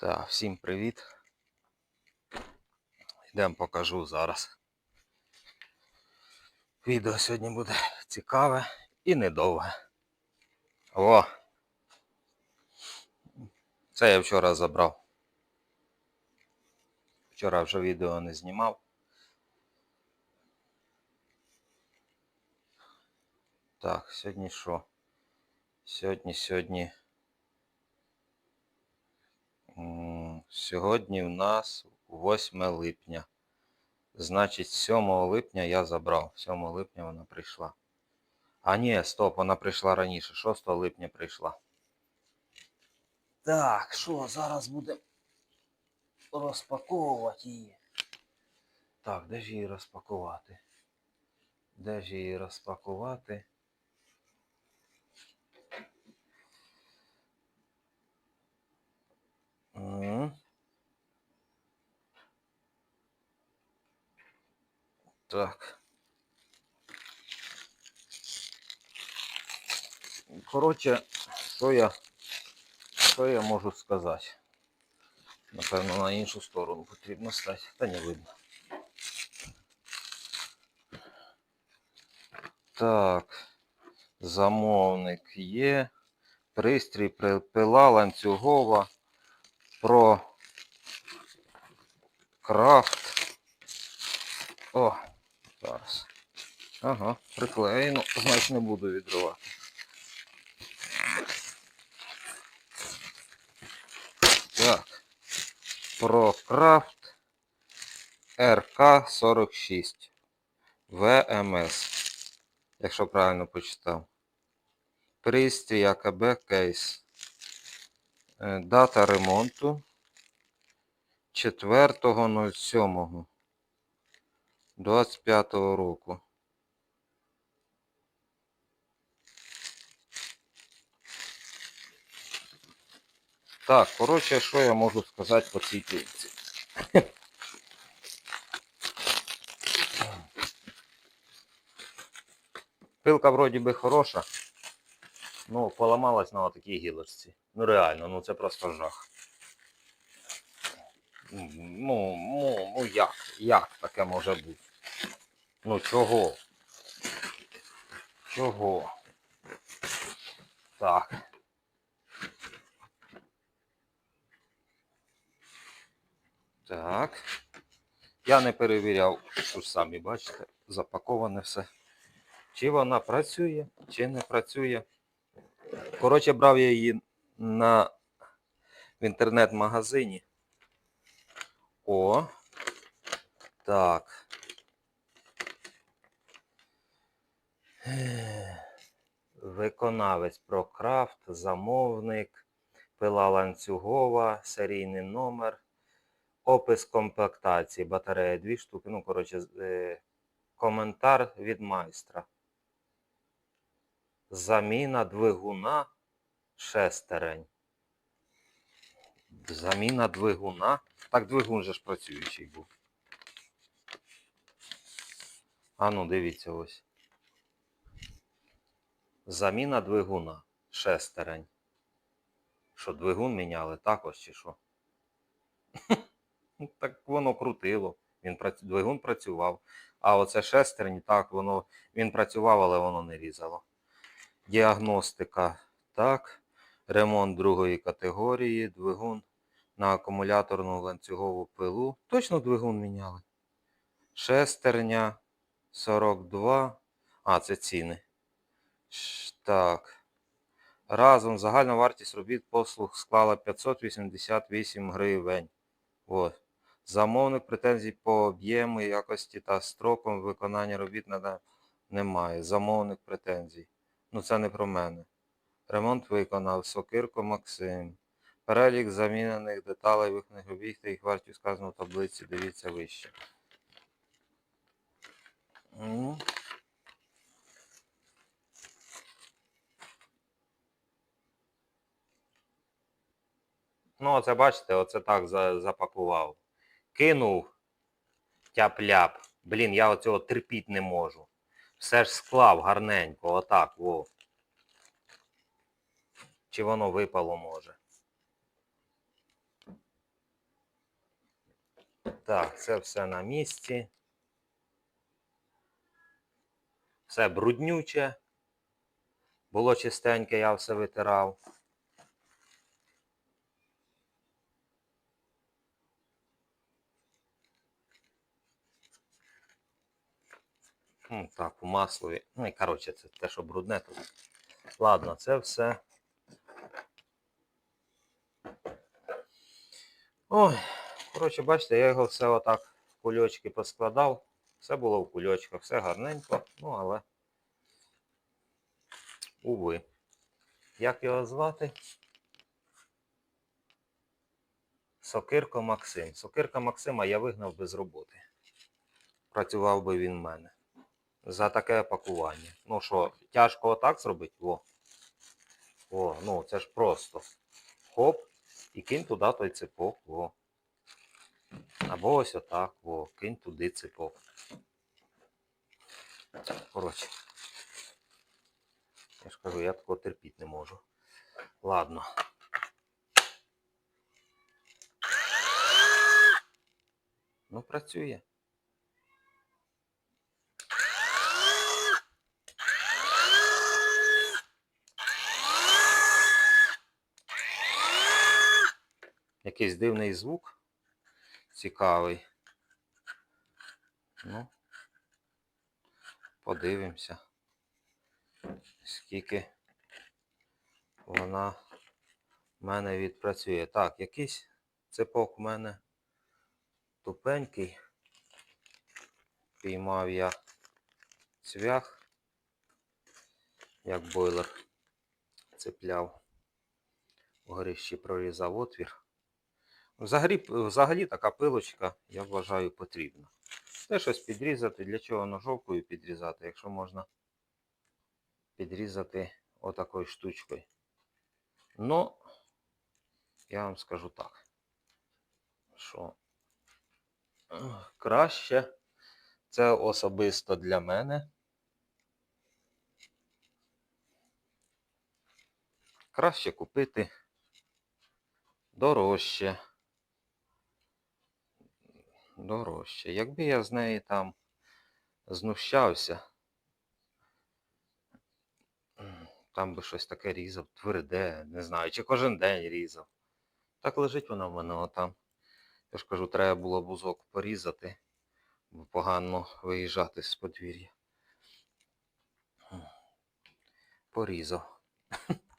Так, всім привіт. Йдемо покажу зараз. Відео сьогодні буде цікаве і недовге. О! Це я вчора забрав. Вчора вже відео не знімав. Так, сьогодні що? Сьогодні, сьогодні. Сьогодні в нас 8 липня. Значить, 7 липня я забрав. 7 липня вона прийшла. А ні, стоп, вона прийшла раніше. 6 липня прийшла. Так, що, зараз будемо розпаковувати її. Так, де ж її розпакувати? Де ж її розпакувати? Так. Коротше, що я, що я можу сказати? Напевно, на іншу сторону потрібно стати. Та не видно. Так. Замовник є. Пристрій при- пила ланцюгова про крафт. О, зараз. Ага, приклеєно, значить не буду відривати. Так. Про крафт РК-46 ВМС. Якщо правильно почитав. Пристрій АКБ кейс. Е, Дата ремонту 4.07 25 року. Так, коротше, що я можу сказати по цій пільці? Пилка вроді би хороша. Ну, поламалась на такій гілочці. Ну реально, ну це просто жах. Ну, ну, ну як? Як таке може бути? Ну чого? Чого? Так. Так. Я не перевіряв, що самі бачите, запаковане все. Чи вона працює, чи не працює. Коротше, брав я її на в інтернет-магазині. О. Так. Виконавець ProCraft, замовник, пила ланцюгова, серійний номер, опис комплектації, батарея дві штуки. Ну, коротше, е, коментар від майстра. Заміна двигуна шестерень. Заміна двигуна. Так двигун же ж працюючий був. А ну, дивіться ось. Заміна двигуна. Шестерень. Що, двигун міняли також чи що? Так воно крутило. Він прац- Двигун працював. А оце шестерень, так, воно він працював, але воно не різало. Діагностика. Так. Ремонт другої категорії. Двигун на акумуляторну ланцюгову пилу. Точно двигун міняли. Шестерня 42. А, це ціни. Так. Разом загальна вартість робіт послуг склала 588 гривень. От. Замовник претензій по об'єму, якості та строкам виконання робіт немає. Замовник претензій. Ну це не про мене. Ремонт виконав Сокирко Максим. Перелік замінених деталей виконаних робіт та їх вартість сказано в таблиці, дивіться вище. Ну. Оце бачите, оце так за- запакував. Кинув тяп-ляп. Блін, я оцього терпіть не можу. Все ж склав гарненько, отак, во. Чи воно випало може? Так, це все на місці. Все бруднюче. Було чистеньке, я все витирав. Так, у маслові. Ну і коротше, це те, що брудне тут. Ладно, це все. Ой, коротше, бачите, я його все отак в кульочки поскладав. Все було в кульочках, все гарненько, ну але. Уви. Як його звати? Сокирко Максим. Сокирка Максима я вигнав без роботи. Працював би він в мене. За таке пакування. Ну що, тяжко отак зробити? Во. О, ну це ж просто. Хоп, і кинь туди той ципок. Во. Або ось отак, во, кинь туди ципок. Коротше. Я ж кажу, я такого терпіти не можу. Ладно. Ну, працює. Якийсь дивний звук. Цікавий. Ну, подивимося, скільки вона в мене відпрацює. Так, якийсь цепок у мене тупенький. Піймав я цвях, як бойлер цепляв. Вгорі ще прорізав отвір. Взагалі, взагалі така пилочка, я вважаю, потрібна. Те щось підрізати, для чого ножовкою підрізати, якщо можна підрізати отакою штучкою. Ну, я вам скажу так, що краще це особисто для мене. Краще купити дорожче. Дорожче. Якби я з неї там знущався, там би щось таке різав, тверде, не знаю, чи кожен день різав. Так лежить вона в мене отам. Я ж кажу, треба було бузок порізати, бо погано виїжджати з подвір'я. Порізав.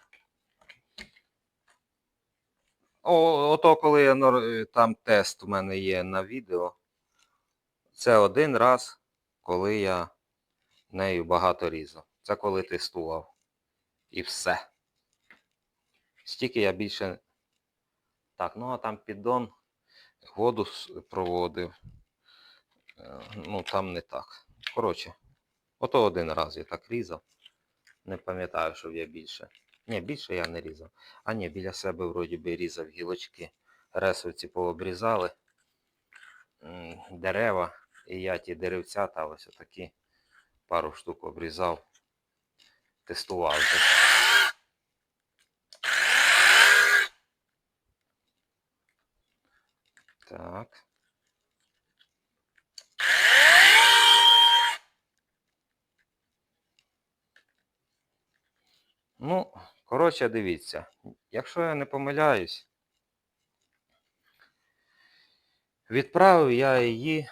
О, ото коли я е, там тест у мене є на відео. Це один раз, коли я нею багато різав. Це коли тестував. І все. Стільки я більше. Так, ну а там піддон воду проводив. Е, Ну, там не так. Коротше, ото один раз я так різав. Не пам'ятаю, щоб я більше. Ні, більше я не різав. А ні, біля себе вроді би різав гілочки. Ресовці пообрізали. Дерева. І я ті деревця та ось такі пару штук обрізав. Тестував. Так. Ну, коротше, дивіться. Якщо я не помиляюсь, відправив я її.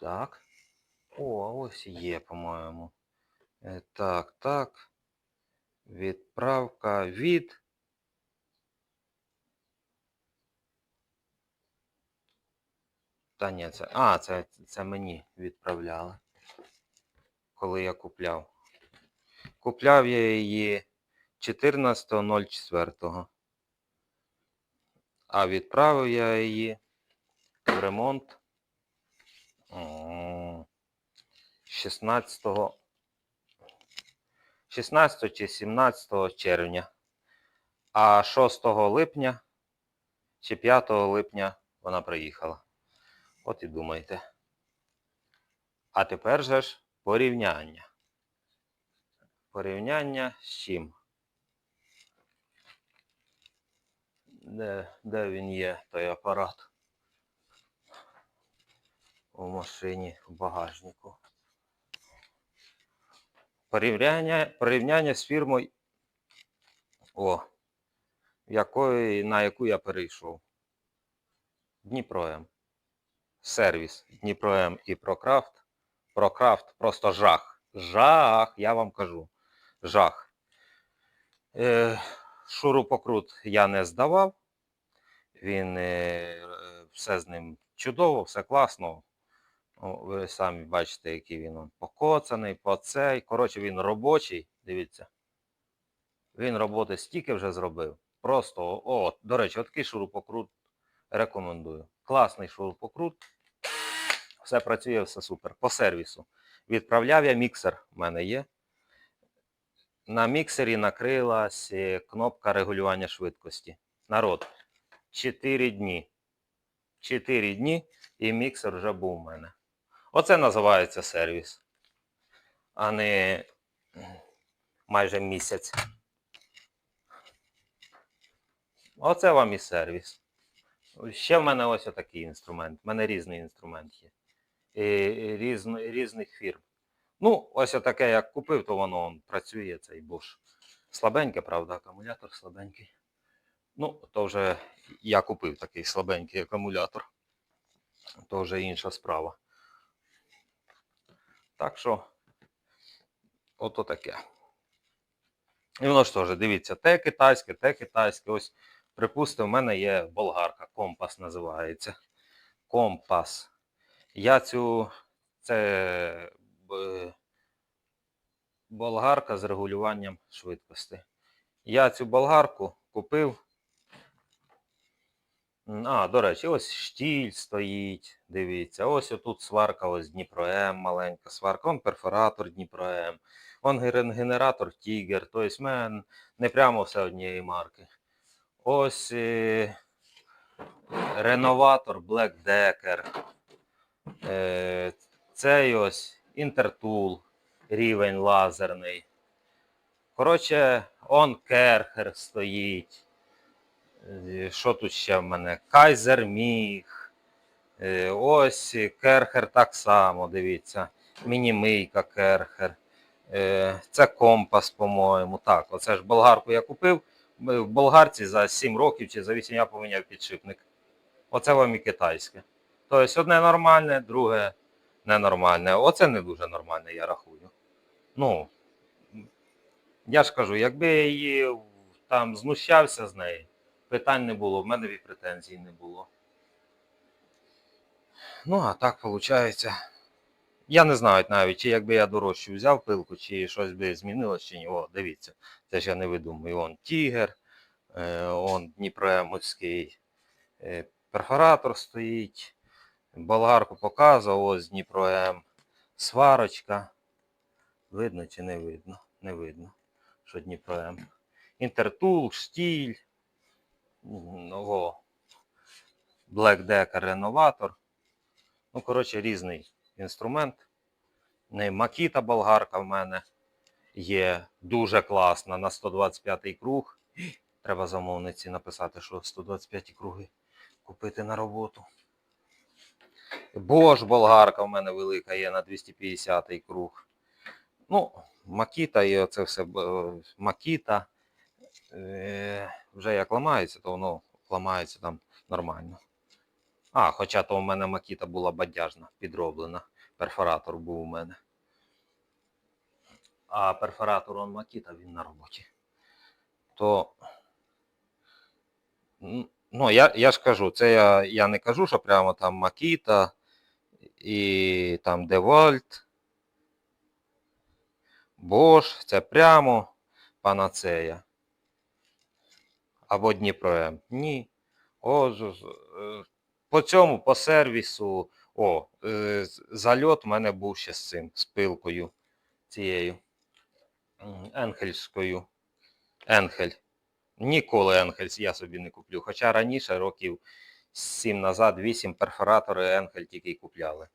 Так. О, ось є, по-моєму. Е, Так, так. Відправка від. Та ні, це. А, це, це мені відправляли. Коли я купляв. Купляв я її 14.04. А відправив я її в ремонт 16 16 чи 17 червня. А 6 липня чи 5 липня вона приїхала. От і думайте. А тепер же ж порівняння. Порівняння з чим? Де, де він є, той апарат? У машині в багажнику. Порівняння, порівняння з фірмою, о, якої, на яку я перейшов. Дніпром. Сервіс Дніпром і Прокрафт. Прокрафт просто жах. Жах, я вам кажу. Жах. Е, шурупокрут я не здавав. Він е, все з ним чудово, все класно. Ну, ви самі бачите, який він покоцаний, поцей. Коротше, він робочий, дивіться. Він роботи стільки вже зробив. Просто, о, до речі, такий шурупокрут рекомендую. Класний шурупокрут. Все працює, все супер. По сервісу. Відправляв я міксер, в мене є. На міксері накрилась е, кнопка регулювання швидкості. Народ, 4 дні. 4 дні і міксер вже був у мене. Оце називається сервіс. А не майже місяць. Оце вам і сервіс. Ще в мене ось отакий інструмент. У мене різний інструмент є. І різно, різних фірм. Ну, ось отаке, як купив, то воно он, працює цей Bosch. Слабеньке, правда, акумулятор слабенький. Ну, то вже я купив такий слабенький акумулятор. То вже інша справа. Так що, ото таке. І воно ж теж, дивіться, те китайське, те китайське. Ось, припустимо, в мене є болгарка, компас називається. Компас. Я цю, це болгарка з регулюванням швидкості. Я цю болгарку купив. А, до речі, ось штіль стоїть. Дивіться, ось отут сварка, ось Дніпро М, маленька сварка, он перфоратор Дніпро М, он генератор Тігер, тобто в мене не прямо все однієї марки. Ось е, реноватор Black Decker. Е, цей ось Інтертул, рівень лазерний. Коротше, он Керхер стоїть. Е, Що тут ще в мене? Кайзер Міг. Е, Ось Керхер так само, дивіться. Мінімийка Керхер. Е, Це компас, по-моєму. Так, оце ж болгарку я купив. В болгарці за 7 років чи за 8 я поміняв підшипник. Оце вам і китайське. Тобто одне нормальне, друге ненормальне. Оце не дуже нормальне, я рахую. Ну, я ж кажу, якби я її там знущався з неї, питань не було, в мене і претензій не було. Ну, а так виходить. Я не знаю навіть, чи якби я дорожчу взяв пилку, чи щось би змінилось, чи ні. О, дивіться, це ж я не видумую. Он Тігер, е, он Дніпроемовський е, перфоратор стоїть. Болгарку показував, ось Дніпро М. Сварочка. Видно чи не видно? Не видно, що Дніпро М. Інтертул, штіль. М, Ого. Black Decker реноватор. Ну, коротше, різний інструмент. Не, Макіта болгарка в мене є дуже класна на 125 круг. Треба замовниці написати, що 125 круги купити на роботу. Бош болгарка в мене велика є на 250 круг. Ну, Макіта і оце все е, Макіта. Е, вже як ламається, то воно ламається там нормально. А, хоча то у мене Макіта була бадяжна, підроблена. Перфоратор був у мене. А перфоратор он Макіта, він на роботі. То. Ну, я, я ж кажу, це я, я не кажу, що прямо там Макіта і там Девольт. Бош, це прямо панацея. Або Дніпром. Ні. О, е, по цьому, по сервісу, о, е, зальот у мене був ще з цим, з пилкою цією. Енхельською. Енхель. Ніколи Енхельс я собі не куплю. Хоча раніше, років 7 назад, 8 перфоратори Енхель тільки купляли.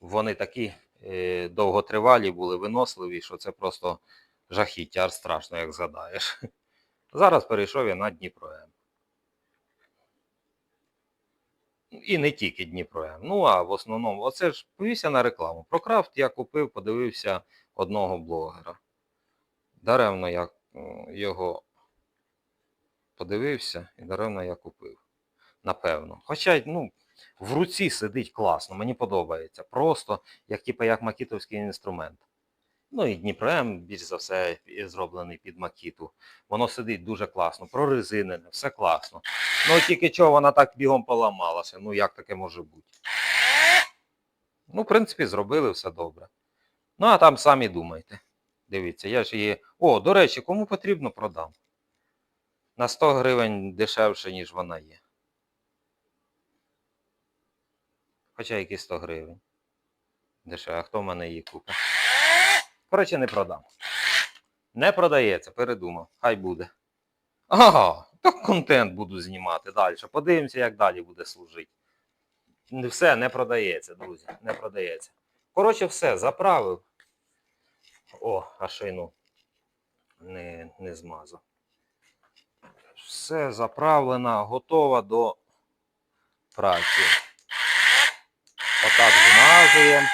Вони такі е, довготривалі були, виносливі, що це просто жахіття, аж страшно, як згадаєш. Зараз перейшов я на Дніпро М. І не тільки Дніпро М. Ну а в основному, оце ж повівся на рекламу. Про крафт я купив, подивився одного блогера. Даремно я його подивився і даремно я купив. Напевно. Хоча, ну, в руці сидить класно, мені подобається. Просто як, типу, як макітовський інструмент. Ну і Дніпро М, більш за все, зроблений під макіту. Воно сидить дуже класно, прорезинене, все класно. Ну тільки чого вона так бігом поламалася. Ну як таке може бути? Ну, в принципі, зробили все добре. Ну, а там самі думайте. Дивіться, я ж її. О, до речі, кому потрібно продам. На 100 гривень дешевше, ніж вона є. Хоча які 100 гривень. Дешеве, а хто в мене її купить? Коротше, не продам. Не продається, передумав. Хай буде. Ага, так контент буду знімати далі. Подивимося, як далі буде служити. Все, не продається, друзі. Не продається. Коротше, все, заправив. О, а шину не, не змазав. Все заправлено, готова до праці. Отак змазуємо.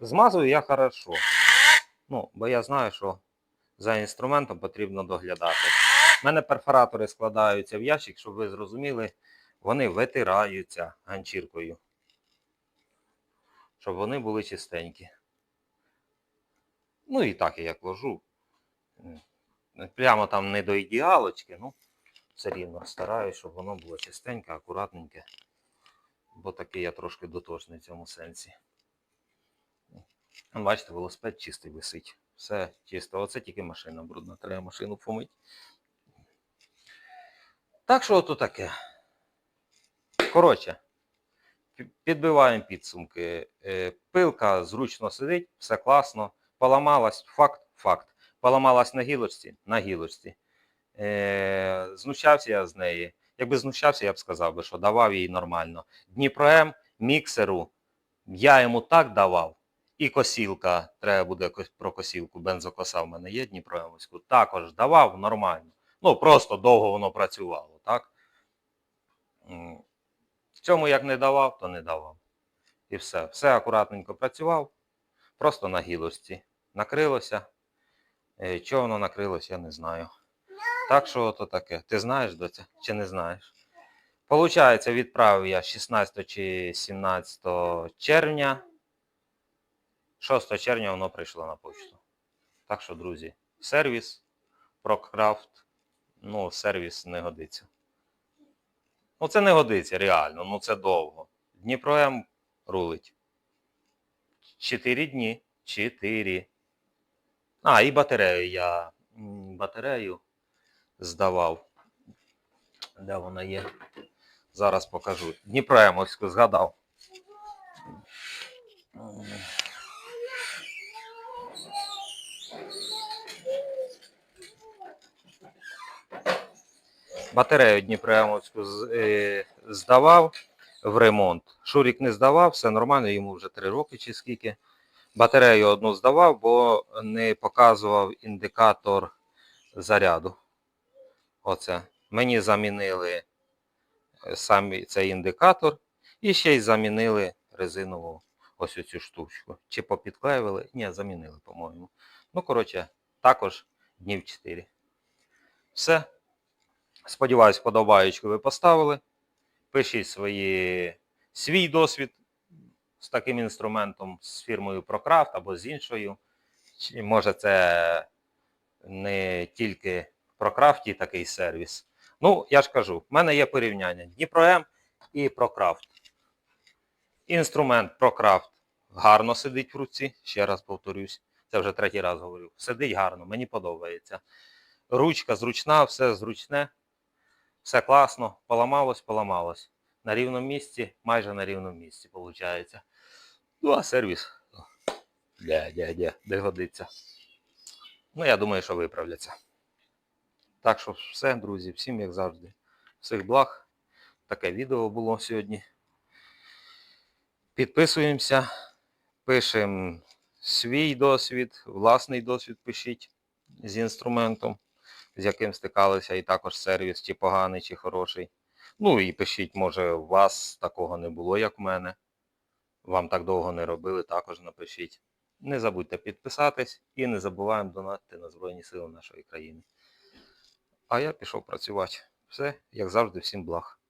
Змазую я хорошо. Ну, бо я знаю, що за інструментом потрібно доглядати. У мене перфоратори складаються в ящик, щоб ви зрозуміли, вони витираються ганчіркою. Щоб вони були чистенькі. Ну і так я як ложу. Прямо там не до ідеалочки, ну все рівно стараюсь, щоб воно було чистеньке, акуратненьке. Бо такий я трошки дотошний в цьому сенсі. Ну, Бачите, велосипед чистий висить. Все чисто. Оце тільки машина брудна. Треба машину помити. Так що ото таке. Коротше, підбиваємо підсумки. Е, Пилка зручно сидить, все класно. Поламалась, факт, факт. Поламалась на гілочці, на гілочці. Е, знущався я з неї. Якби знущався, я б сказав би, що давав їй нормально. Дніпро М міксеру я йому так давав. І косілка, треба буде про косілку, бензокоса в мене є Дніпроємську, також давав нормально. Ну, просто довго воно працювало, так? В цьому як не давав, то не давав. І все. Все акуратненько працював, просто на гілості. Накрилося. Е, Чого воно накрилось, я не знаю. Так що то таке. Ти знаєш, доця, чи не знаєш? Получається, відправив я 16 чи 17 червня. 6 червня воно прийшло на почту. Так що, друзі, сервіс ProCraft, ну, сервіс не годиться. Ну, це не годиться, реально, ну це довго. Дніпро М рулить. Чотири дні. Чотири. А, і батарею я. Батарею здавав. Де вона є? Зараз покажу. Дніпроемовську згадав. Батарею Дніпроемовську з- е, здавав в ремонт. Шурік не здавав, все нормально, йому вже 3 роки чи скільки. Батарею одну здавав, бо не показував індикатор заряду. Оце. Мені замінили е, самі цей індикатор і ще й замінили резинову ось цю штучку. Чи попідклеювали? Ні, замінили, по-моєму. Ну, коротше, також днів 4. Все. Сподіваюсь, подобаєчку ви поставили. Пишіть свої, свій досвід з таким інструментом, з фірмою ProCraft або з іншою. Чи може це не тільки ProCraft такий сервіс. Ну, я ж кажу, в мене є порівняння Дніпро М і ProCraft. Інструмент ProCraft гарно сидить в руці, ще раз повторюсь. Це вже третій раз говорю. Сидить гарно, мені подобається. Ручка зручна, все зручне, все класно, поламалось, поламалось. На рівному місці, майже на рівному місці, виходить. Ну, а сервіс. Де, де, де, де годиться. Ну, я думаю, що виправляться. Так що все, друзі, всім як завжди. Всіх благ. Таке відео було сьогодні. Підписуємося, пишемо свій досвід, власний досвід пишіть з інструментом, з яким стикалися, і також сервіс, чи поганий, чи хороший. Ну і пишіть, може, у вас такого не було, як в мене. Вам так довго не робили, також напишіть. Не забудьте підписатись і не забуваємо донатити на Збройні Сили нашої країни. А я пішов працювати. Все, як завжди, всім благ.